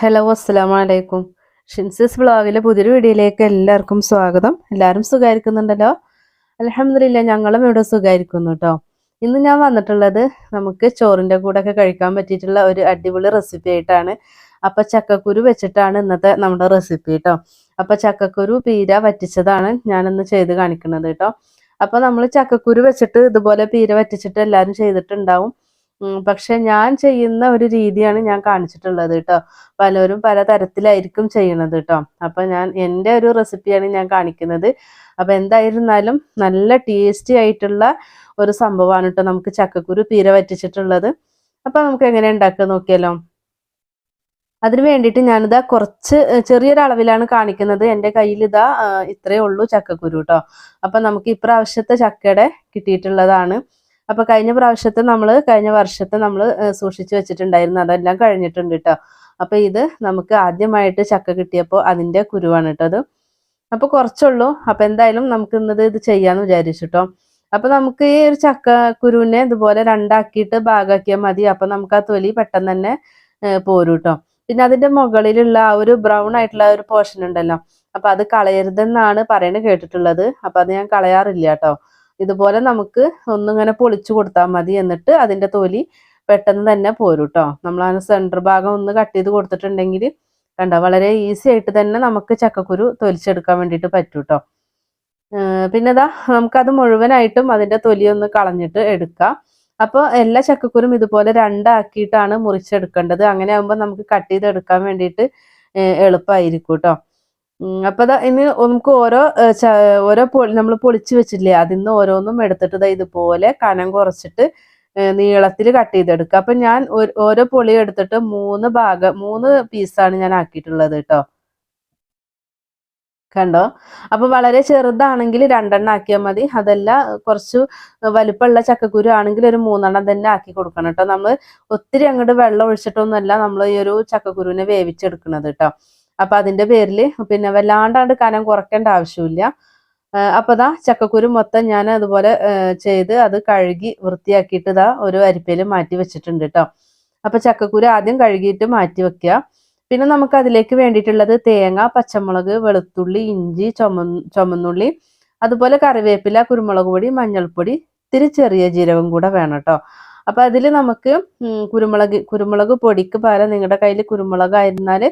Hello അസ്സലാമു അലൈക്കും ഷിൻസിസ് വ്ളോഗിലെ പുതിയൊരു വീഡിയോയിലേക്ക് എല്ലാവർക്കും സ്വാഗതം. എല്ലാവരും സുഖമായിരിക്കുന്നുണ്ടല്ലോ അലഹമില്ല ഞങ്ങളും ഇവിടെ സുഖമായിരിക്കുന്നു കേട്ടോ ഇന്ന് ഞാൻ വന്നിട്ടുള്ളത് നമുക്ക് ചോറിന്റെ കൂടെ ഒക്കെ കഴിക്കാൻ പറ്റിയിട്ടുള്ള ഒരു അടിപൊളി റെസിപ്പി ആയിട്ടാണ്. അപ്പം ചക്കക്കുരു വെച്ചിട്ടാണ് ഇന്നത്തെ നമ്മുടെ റെസിപ്പി കേട്ടോ അപ്പം ചക്കക്കുരു പീര വറ്റിച്ചതാണ് ഞാനിന്ന് ചെയ്ത് കാണിക്കുന്നത് കേട്ടോ അപ്പം നമ്മൾ ചക്കക്കുരു വെച്ചിട്ട് ഇതുപോലെ പീര വറ്റിച്ചിട്ട് എല്ലാവരും ചെയ്തിട്ടുണ്ടാവും. പക്ഷെ ഞാൻ ചെയ്യുന്ന ഒരു രീതിയാണ് ഞാൻ കാണിച്ചിട്ടുള്ളത് കേട്ടോ പലരും പല തരത്തിലായിരിക്കും ചെയ്യണത് കേട്ടോ അപ്പൊ ഞാൻ എന്റെ ഒരു റെസിപ്പിയാണ് ഞാൻ കാണിക്കുന്നത്. അപ്പൊ എന്തായിരുന്നാലും നല്ല ടേസ്റ്റി ആയിട്ടുള്ള ഒരു സംഭവമാണ് കേട്ടോ നമുക്ക് ചക്കക്കുരു പീര വറ്റിച്ചിട്ടുള്ളത്. അപ്പൊ നമുക്ക് എങ്ങനെ ഉണ്ടാക്കുക നോക്കിയാലോ? അതിന് വേണ്ടിയിട്ട് ഞാനിതാ കുറച്ച് ചെറിയൊരളവിലാണ് കാണിക്കുന്നത്. എന്റെ കയ്യിൽ ഇതാ ഇത്രയേ ഉള്ളൂ ചക്കക്കുരു കേട്ടോ അപ്പൊ നമുക്ക് ഇപ്രാവശ്യത്തെ ചക്കയുടെ കിട്ടിയിട്ടുള്ളതാണ്. അപ്പൊ കഴിഞ്ഞ പ്രാവശ്യത്തെ നമ്മൾ കഴിഞ്ഞ വർഷത്തെ നമ്മൾ സൂക്ഷിച്ചു വെച്ചിട്ടുണ്ടായിരുന്നു. അതെല്ലാം കഴിഞ്ഞിട്ടുണ്ട് കേട്ടോ അപ്പൊ ഇത് നമുക്ക് ആദ്യമായിട്ട് ചക്ക കിട്ടിയപ്പോൾ അതിന്റെ കുരുവാണ് കേട്ടോ അത്. അപ്പൊ കുറച്ചുള്ളൂ. അപ്പൊ എന്തായാലും നമുക്ക് ഇന്നത് ഇത് ചെയ്യാന്ന് വിചാരിച്ചു അപ്പൊ നമുക്ക് ഈ ഒരു ചക്ക കുരുവിനെ ഇതുപോലെ രണ്ടാക്കിയിട്ട് ഭാഗാക്കിയാൽ മതി. അപ്പൊ നമുക്ക് ആ തൊലി പെട്ടെന്ന് തന്നെ പോരും കേട്ടോ പിന്നെ അതിന്റെ മുകളിലുള്ള ആ ഒരു ബ്രൗൺ ആയിട്ടുള്ള ഒരു പോർഷൻ ഉണ്ടല്ലോ. അപ്പൊ അത് കളയരുതെന്നാണ് പറയണ കേട്ടിട്ടുള്ളത്. അപ്പൊ അത് ഞാൻ കളയാറില്ല കേട്ടോ ഇതുപോലെ നമുക്ക് ഒന്നിങ്ങനെ പൊളിച്ചു കൊടുത്താൽ മതി എന്നിട്ട് അതിന്റെ തൊലി പെട്ടെന്ന് തന്നെ പോരും കേട്ടോ നമ്മൾ ആ സെന്റർ ഭാഗം ഒന്ന് കട്ട് ചെയ്ത് കൊടുത്തിട്ടുണ്ടെങ്കിൽ കണ്ടോ വളരെ ഈസി ആയിട്ട് തന്നെ നമുക്ക് ചക്കക്കുരു തൊലിച്ചെടുക്കാൻ വേണ്ടിയിട്ട് പറ്റും കേട്ടോ പിന്നെ ഇതാ നമുക്കത് മുഴുവനായിട്ടും അതിന്റെ തൊലി ഒന്ന് കളഞ്ഞിട്ട് എടുക്കാം. അപ്പോൾ എല്ലാ ചക്കക്കുരും ഇതുപോലെ രണ്ടാക്കിയിട്ടാണ് മുറിച്ചെടുക്കേണ്ടത്. അങ്ങനെ ആകുമ്പോൾ നമുക്ക് കട്ട് ചെയ്തെടുക്കാൻ വേണ്ടിയിട്ട് എളുപ്പമായിരിക്കും കേട്ടോ അപ്പോൾ ദാ ഇനി നമുക്ക് ഓരോ ഓരോ നമ്മൾ പൊളിച്ചു വെച്ചില്ലേ അതിൽ നിന്ന് ഓരോന്നും എടുത്തിട്ട് ഇതുപോലെ കനം കുറച്ചിട്ട് നീളത്തിൽ കട്ട് ചെയ്തെടുക്കുക അപ്പൊ ഞാൻ ഓരോ പൊളി എടുത്തിട്ട് മൂന്ന് ഭാഗം മൂന്ന് പീസാണ് ഞാൻ ആക്കിയിട്ടുള്ളത് കേട്ടോ. കണ്ടോ? അപ്പൊ വളരെ ചെറുതാണെങ്കിൽ രണ്ടെണ്ണം ആക്കിയാൽ മതി. അതല്ല കുറച്ച് വലുപ്പമുള്ള ചക്കക്കുരു ആണെങ്കിൽ ഒരു മൂന്നെണ്ണം തന്നെ ആക്കി കൊടുക്കണം കേട്ടോ. നമ്മൾ ഒത്തിരി അങ്ങോട്ട് വെള്ളം ഒഴിച്ചിട്ടൊന്നുമല്ല നമ്മൾ ഈ ഒരു ചക്കക്കുരുവിനെ വേവിച്ചെടുക്കുന്നത് കേട്ടോ. അപ്പൊ അതിന്റെ പേരിൽ പിന്നെ വല്ലാണ്ടാണ്ട് കനം കുറയ്ക്കേണ്ട ആവശ്യമില്ല. അപ്പൊ ദാ ചക്കക്കുരു മൊത്തം ഞാൻ അതുപോലെ ചെയ്ത് അത് കഴുകി വൃത്തിയാക്കിയിട്ട് ഇതാ ഒരു അരിപ്പയിൽ മാറ്റി വെച്ചിട്ടുണ്ട് കേട്ടോ അപ്പൊ ചക്കക്കുരു ആദ്യം കഴുകിയിട്ട് മാറ്റി വെക്കുക പിന്നെ നമുക്ക് അതിലേക്ക് വേണ്ടിയിട്ടുള്ളത് തേങ്ങ പച്ചമുളക് വെളുത്തുള്ളി ഇഞ്ചി ചുമ ചുമന്നുള്ളി അതുപോലെ കറിവേപ്പില കുരുമുളക് പൊടി മഞ്ഞൾപ്പൊടി ഇത്തിരി ചെറിയ ജീരകം കൂടെ വേണം കേട്ടോ അപ്പൊ അതിൽ നമുക്ക് കുരുമുളക് കുരുമുളക് പൊടിക്ക് പകരം നിങ്ങളുടെ കയ്യിൽ കുരുമുളക് ആയിരുന്നാൽ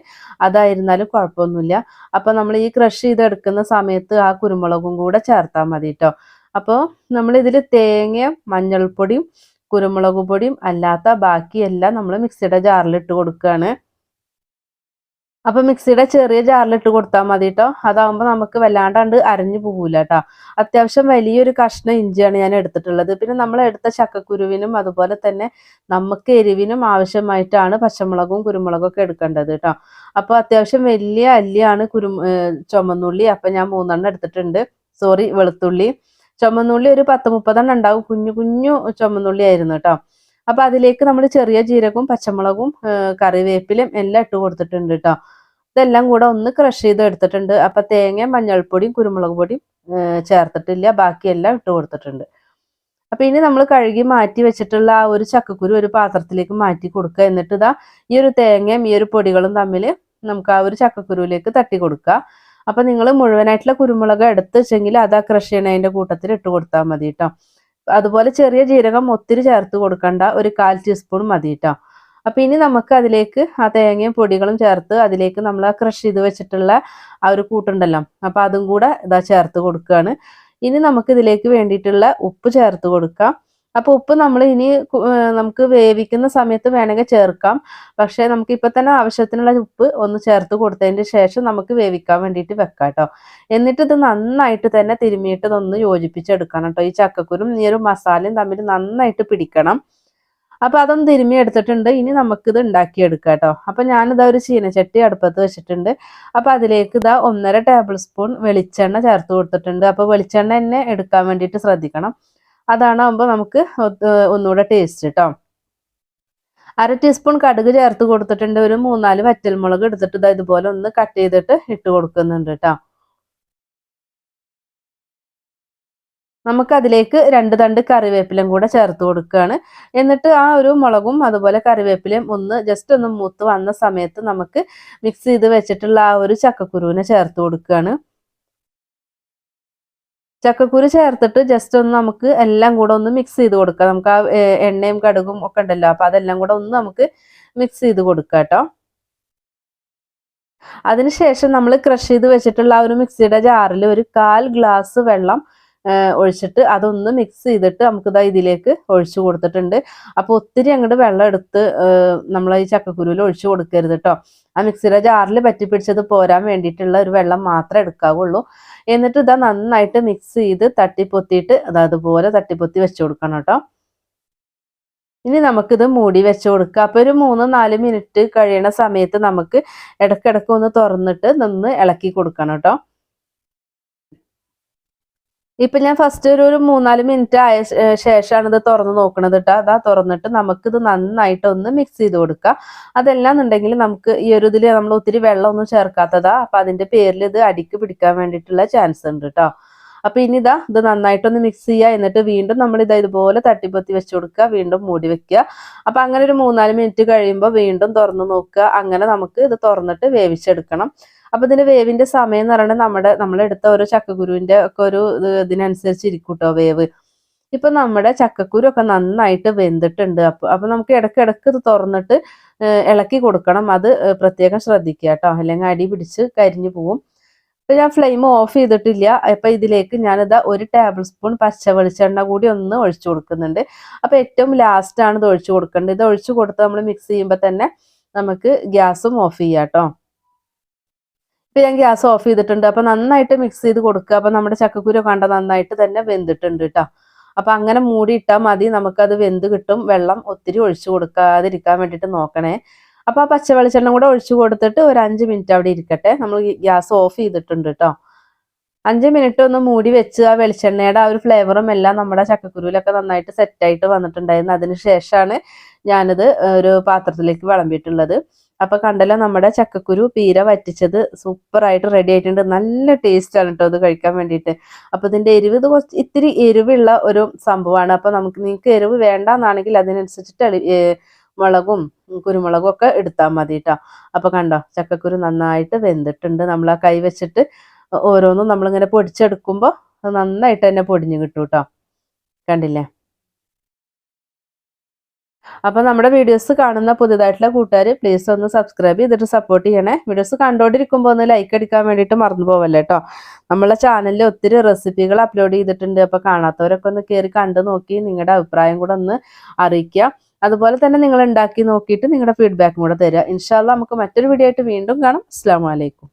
അതായിരുന്നാലും കുഴപ്പമൊന്നുമില്ല അപ്പൊ നമ്മൾ ഈ ക്രഷ് ചെയ്തെടുക്കുന്ന സമയത്ത് ആ കുരുമുളകും കൂടെ ചേർത്താൽ മതി കേട്ടോ അപ്പോൾ നമ്മൾ ഇതിൽ തേങ്ങയും മഞ്ഞൾപ്പൊടിയും കുരുമുളക് പൊടിയും അല്ലാത്ത ബാക്കിയെല്ലാം നമ്മൾ മിക്സിയുടെ ജാറിൽ ഇട്ട് കൊടുക്കുകയാണ് അപ്പൊ മിക്സിയുടെ ചെറിയ ജാറിൽ ഇട്ട് കൊടുത്താൽ മതി കേട്ടോ അതാവുമ്പോൾ നമുക്ക് വല്ലാണ്ടാണ്ട് അരഞ്ഞു പോകൂല കേട്ടോ അത്യാവശ്യം വലിയൊരു കഷ്ണം ഇഞ്ചിയാണ് ഞാൻ എടുത്തിട്ടുള്ളത്. പിന്നെ നമ്മൾ എടുത്ത ചക്കക്കുരുവിനും അതുപോലെ തന്നെ നമുക്ക് എരിവിനും ആവശ്യമായിട്ടാണ് പച്ചമുളകും കുരുമുളകും ഒക്കെ എടുക്കേണ്ടത് കേട്ടോ അപ്പൊ അത്യാവശ്യം വലിയ അല്ലിയാണ് കുരു ചുമന്നുള്ളി. അപ്പൊ ഞാൻ മൂന്നെണ്ണം എടുത്തിട്ടുണ്ട്. സോറി വെളുത്തുള്ളി. ചുമന്നുള്ളി ഒരു പത്ത് മുപ്പതെണ്ണം ഉണ്ടാവും. കുഞ്ഞു കുഞ്ഞു ചുമന്നുള്ളി ആയിരുന്നു കേട്ടോ അപ്പൊ അതിലേക്ക് നമ്മൾ ചെറിയ ജീരകവും പച്ചമുളകും കറിവേപ്പിലും കറിവേപ്പിലയും എല്ലാം ഇട്ട് കൊടുത്തിട്ടുണ്ട് കേട്ടോ ഇതെല്ലാം കൂടെ ഒന്ന് ക്രഷ് ചെയ്ത് എടുത്തിട്ടുണ്ട്. അപ്പൊ തേങ്ങയും മഞ്ഞൾപ്പൊടിയും കുരുമുളക് പൊടിയും ചേർത്തിട്ടില്ല. ബാക്കിയെല്ലാം ഇട്ട് കൊടുത്തിട്ടുണ്ട്. അപ്പൊ ഇനി നമ്മൾ കഴുകി മാറ്റി വെച്ചിട്ടുള്ള ആ ഒരു ചക്കക്കുരു ഒരു പാത്രത്തിലേക്ക് മാറ്റി കൊടുക്കുക. എന്നിട്ട് ഇതാ ഈ ഒരു തേങ്ങയും ഈ ഒരു പൊടികളും തമ്മിൽ നമുക്ക് ആ ഒരു ചക്കക്കുരുവിലേക്ക് തട്ടി കൊടുക്കുക. അപ്പൊ നിങ്ങൾ മുഴുവനായിട്ടുള്ള കുരുമുളക് എടുത്ത് വെച്ചെങ്കിൽ അതാ ആ ക്രഷ് ചെയ്യണതിന്റെ കൂട്ടത്തിൽ ഇട്ട് കൊടുത്താൽ മതി കേട്ടോ അതുപോലെ ചെറിയ ജീരകം ഒത്തിരി ചേർത്ത് കൊടുക്കണ്ട. ഒരു കാൽ ടീസ്പൂൺ മതി കേട്ടോ അപ്പൊ ഇനി നമുക്ക് അതിലേക്ക് ആ തേങ്ങയും പൊടികളും ചേർത്ത് അതിലേക്ക് നമ്മൾ ആ ക്രഷ് ചെയ്ത് വെച്ചിട്ടുള്ള ആ ഒരു കൂട്ടുണ്ടല്ലോ. അപ്പൊ അതും കൂടെ ഇതാ ചേർത്ത് കൊടുക്കുകയാണ് ഇനി നമുക്ക് ഇതിലേക്ക് വേണ്ടിയിട്ടുള്ള ഉപ്പ് ചേർത്ത് കൊടുക്കാം. അപ്പൊ ഉപ്പ് നമ്മൾ ഇനി നമുക്ക് വേവിക്കുന്ന സമയത്ത് വേണമെങ്കിൽ ചേർക്കാം. പക്ഷെ നമുക്ക് ഇപ്പൊ തന്നെ ആവശ്യത്തിനുള്ള ഉപ്പ് ഒന്ന് ചേർത്ത് കൊടുത്തതിന് ശേഷം നമുക്ക് വേവിക്കാൻ വേണ്ടിയിട്ട് വെക്കാം കേട്ടോ എന്നിട്ട് ഇത് നന്നായിട്ട് തന്നെ തിരുമ്മിയിട്ട് ഇതൊന്ന് യോജിപ്പിച്ചെടുക്കണം കേട്ടോ ഈ ചക്കക്കുരും ഈ ഒരു മസാലയും തമ്മിൽ നന്നായിട്ട് പിടിക്കണം. അപ്പൊ അതൊന്ന് തിരുമ്മി എടുത്തിട്ടുണ്ട്. ഇനി നമുക്കിത് ഉണ്ടാക്കിയെടുക്കാം കേട്ടോ അപ്പൊ ഞാനിതാ ഒരു ചീനച്ചട്ടി അടുപ്പത്ത് വെച്ചിട്ടുണ്ട്. അപ്പൊ അതിലേക്ക് ഇതാ ഒന്നര ടേബിൾ സ്പൂൺ വെളിച്ചെണ്ണ ചേർത്ത് കൊടുത്തിട്ടുണ്ട്. അപ്പൊ വെളിച്ചെണ്ണ തന്നെ എടുക്കാൻ വേണ്ടിയിട്ട് ശ്രദ്ധിക്കണം. അതാണ് ആകുമ്പോൾ നമുക്ക് ഒന്നുകൂടെ ടേസ്റ്റ് കേട്ടോ അര ടീസ്പൂൺ കടുക് ചേർത്ത് കൊടുത്തിട്ടുണ്ട്. ഒരു മൂന്നാൽ വറ്റൽമുളക് എടുത്തിട്ട് ഇതാ ഇതുപോലെ ഒന്ന് കട്ട് ചെയ്തിട്ട് ഇട്ട് കൊടുക്കുന്നുണ്ട് കേട്ടോ നമുക്ക് അതിലേക്ക് രണ്ട് തണ്ട് കറിവേപ്പിലയും കൂടെ ചേർത്ത് കൊടുക്കുകയാണ് എന്നിട്ട് ആ ഒരു മുളകും അതുപോലെ കറിവേപ്പിലയും ഒന്ന് ജസ്റ്റ് ഒന്ന് മൂത്ത് വന്ന സമയത്ത് നമുക്ക് മിക്സ് ചെയ്ത് വെച്ചിട്ടുള്ള ആ ഒരു ചക്കക്കുരുവിനെ ചേർത്ത് കൊടുക്കുകയാണ് ചക്കക്കുരു ചേർത്തിട്ട് ജസ്റ്റ് ഒന്ന് നമുക്ക് എല്ലാം കൂടെ ഒന്ന് മിക്സ് ചെയ്ത് കൊടുക്കാം. നമുക്ക് ആ എണ്ണയും കടുകും ഒക്കെ ഉണ്ടല്ലോ അപ്പൊ അതെല്ലാം കൂടെ ഒന്ന് നമുക്ക് മിക്സ് ചെയ്ത് കൊടുക്കാം കേട്ടോ. അതിനുശേഷം നമ്മൾ ക്രഷ് ചെയ്ത് വെച്ചിട്ടുള്ള ആ ഒരു മിക്സിയുടെ ജാറിൽ ഒരു കാൽ ഗ്ലാസ് വെള്ളം ഒഴിച്ചിട്ട് അതൊന്ന് മിക്സ് ചെയ്തിട്ട് നമുക്ക് ഇതാ ഇതിലേക്ക് ഒഴിച്ചു കൊടുത്തിട്ടുണ്ട്. അപ്പോൾ ഒത്തിരി അങ്ങോട്ട് വെള്ളം എടുത്ത് നമ്മൾ ഈ ചക്കക്കുരുവിൽ ഒഴിച്ചു കൊടുക്കരുത് കേട്ടോ ആ മിക്സിയുടെ ജാറിൽ പറ്റിപ്പിടിച്ചത് പോരാൻ വേണ്ടിയിട്ടുള്ള ഒരു വെള്ളം മാത്രമേ എടുക്കാവുള്ളൂ. എന്നിട്ട് ഇതാ നന്നായിട്ട് മിക്സ് ചെയ്ത് തട്ടിപ്പൊത്തിയിട്ട് അത് അതുപോലെ തട്ടിപ്പൊത്തി വെച്ചു കൊടുക്കണം കേട്ടോ ഇനി നമുക്കിത് മൂടി വെച്ച് കൊടുക്കുക അപ്പോൾ ഒരു മൂന്ന് നാല് മിനിറ്റ് കഴിയണ സമയത്ത് നമുക്ക് ഇടക്കിടക്ക് ഒന്ന് തുറന്നിട്ട് നിന്ന് ഇളക്കി കൊടുക്കണം കേട്ടോ ഇപ്പൊ ഞാൻ ഫസ്റ്റ് ഒരു ഒരു മൂന്നാൽ മിനിറ്റ് ആയ ശേഷമാണ് ഇത് തുറന്ന് നോക്കണത് കേട്ടോ അതാ തുറന്നിട്ട് നമുക്ക് ഇത് നന്നായിട്ട് ഒന്ന് മിക്സ് ചെയ്ത് കൊടുക്കുക അതെല്ലാം എന്നുണ്ടെങ്കിൽ നമുക്ക് ഈ ഒരു ഇതിൽ നമ്മൾ ഒത്തിരി വെള്ളം ഒന്നും ചേർക്കാത്തതാ. അപ്പൊ അതിന്റെ പേരിൽ ഇത് അടിക്ക് പിടിക്കാൻ വേണ്ടിയിട്ടുള്ള ചാൻസ് ഉണ്ട് കേട്ടോ അപ്പൊ ഇനി ഇതാ ഇത് നന്നായിട്ടൊന്ന് മിക്സ് ചെയ്യുക എന്നിട്ട് വീണ്ടും നമ്മൾ ഇത് ഇതുപോലെ തട്ടിപ്പൊത്തി വെച്ച് കൊടുക്കുക. വീണ്ടും മൂടി വെക്കുക. അപ്പൊ അങ്ങനെ ഒരു മൂന്നാൽ മിനിറ്റ് കഴിയുമ്പോൾ വീണ്ടും തുറന്ന് നോക്കുക. അങ്ങനെ നമുക്ക് ഇത് തുറന്നിട്ട് വേവിച്ചെടുക്കണം. അപ്പൊ ഇതിന്റെ വേവിന്റെ സമയം എന്ന് പറയുന്നത് നമ്മുടെ നമ്മൾ എടുത്ത ഓരോ ചക്കക്കുരുവിന്റെ ഒക്കെ ഒരു ഇതിനനുസരിച്ച് ഇരിക്കും കേട്ടോ വേവ്. ഇപ്പൊ നമ്മുടെ ചക്കക്കുരു ഒക്കെ നന്നായിട്ട് വെന്തിട്ടുണ്ട്. അപ്പൊ അപ്പൊ നമുക്ക് ഇടക്കിടക്ക് ഇത് തുറന്നിട്ട് ഇളക്കി കൊടുക്കണം. അത് പ്രത്യേകം ശ്രദ്ധിക്കുക കേട്ടോ അല്ലെങ്കിൽ അടി പിടിച്ച് കരിഞ്ഞു പോവും. ഇപ്പൊ ഞാൻ ഫ്ലെയിം ഓഫ് ചെയ്തിട്ടില്ല. അപ്പൊ ഇതിലേക്ക് ഞാനിതാ ഒരു ടേബിൾ സ്പൂൺ പച്ച വെളിച്ചെണ്ണ കൂടി ഒന്ന് ഒഴിച്ചു കൊടുക്കുന്നുണ്ട്. അപ്പൊ ഏറ്റവും ലാസ്റ്റ് ആണ് ഇത് ഒഴിച്ചു കൊടുക്കേണ്ടത്. ഇത് ഒഴിച്ചു കൊടുത്ത് നമ്മൾ മിക്സ് ചെയ്യുമ്പോൾ തന്നെ നമുക്ക് ഗ്യാസും ഓഫ് ചെയ്യാം കേട്ടോ ഇപ്പൊ ഞാൻ ഗ്യാസ് ഓഫ് ചെയ്തിട്ടുണ്ട്. അപ്പൊ നന്നായിട്ട് മിക്സ് ചെയ്ത് കൊടുക്കുക. അപ്പൊ നമ്മുടെ ചക്കക്കുര കണ്ട നന്നായിട്ട് തന്നെ വെന്തിട്ടുണ്ട് കേട്ടോ അപ്പൊ അങ്ങനെ മൂടി ഇട്ടാൽ മതി. നമുക്കത് വെന്ത് കിട്ടും. വെള്ളം ഒത്തിരി ഒഴിച്ചു കൊടുക്കാതിരിക്കാൻ വേണ്ടിയിട്ട് നോക്കണേ. അപ്പൊ ആ പച്ച വെളിച്ചെണ്ണ കൂടെ ഒഴിച്ചു കൊടുത്തിട്ട് ഒരു അഞ്ച് മിനിറ്റ് അവിടെ ഇരിക്കട്ടെ. നമ്മൾ ഗ്യാസ് ഓഫ് ചെയ്തിട്ടുണ്ട് കേട്ടോ അഞ്ച് മിനിറ്റ് ഒന്ന് മൂടി വെച്ച് ആ വെളിച്ചെണ്ണയുടെ ആ ഒരു ഫ്ലേവറും എല്ലാം നമ്മുടെ ചക്കക്കുരുവിലൊക്കെ നന്നായിട്ട് സെറ്റായിട്ട് വന്നിട്ടുണ്ടായിരുന്നു. അതിന് ശേഷമാണ് ഞാനിത് ഒരു പാത്രത്തിലേക്ക് വിളമ്പിയിട്ടുള്ളത്. അപ്പൊ കണ്ടല്ലോ നമ്മുടെ ചക്കക്കുരു പീര വറ്റിച്ചത് സൂപ്പർ ആയിട്ട് റെഡി ആയിട്ടുണ്ട്. നല്ല ടേസ്റ്റ് ആണ് കേട്ടോ അത് കഴിക്കാൻ വേണ്ടിയിട്ട്. അപ്പൊ ഇതിന്റെ എരിവ് ഇത് കുറച്ച് ഇത്തിരി എരിവുള്ള ഒരു സംഭവമാണ് അപ്പൊ നമുക്ക് നിങ്ങൾക്ക് എരിവ് വേണ്ടെന്നാണെങ്കിൽ അതിനനുസരിച്ചിട്ട് മുളകും കുരുമുളകും ഒക്കെ എടുത്താൽ മതി കേട്ടോ അപ്പൊ കണ്ടോ ചക്കക്കുരു നന്നായിട്ട് വെന്തിട്ടുണ്ട്. നമ്മൾ ആ കൈ വെച്ചിട്ട് ഓരോന്നും നമ്മളിങ്ങനെ പൊടിച്ചെടുക്കുമ്പോൾ നന്നായിട്ട് തന്നെ പൊടിഞ്ഞു കിട്ടും കേട്ടോ കണ്ടില്ലേ? അപ്പോൾ നമ്മുടെ വീഡിയോസ് കാണുന്ന പുതുതായിട്ടുള്ള കൂട്ടുകാർ പ്ലീസ് ഒന്ന് സബ്സ്ക്രൈബ് ചെയ്തിട്ട് സപ്പോർട്ട് ചെയ്യണേ. വീഡിയോസ് കണ്ടോണ്ടിരിക്കുമ്പോൾ ഒന്ന് ലൈക്ക് അടിക്കാൻ വേണ്ടിയിട്ട് മറന്നു പോവല്ലേ കേട്ടോ നമ്മളെ ചാനലിൽ ഒത്തിരി റെസിപ്പികൾ അപ്ലോഡ് ചെയ്തിട്ടുണ്ട്. അപ്പോൾ കാണാത്തവരൊക്കെ ഒന്ന് കയറി കണ്ടു നോക്കി നിങ്ങളുടെ അഭിപ്രായം കൂടെ ഒന്ന് അറിയിക്കുക. അതുപോലെ തന്നെ നിങ്ങൾ ഉണ്ടാക്കി നോക്കിയിട്ട് നിങ്ങളുടെ ഫീഡ്ബാക്കും കൂടെ തരിക. ഇൻഷാല്ല നമുക്ക് മറ്റൊരു വീഡിയോ ആയിട്ട് വീണ്ടും കാണാം. അസ്സാം വലൈക്കും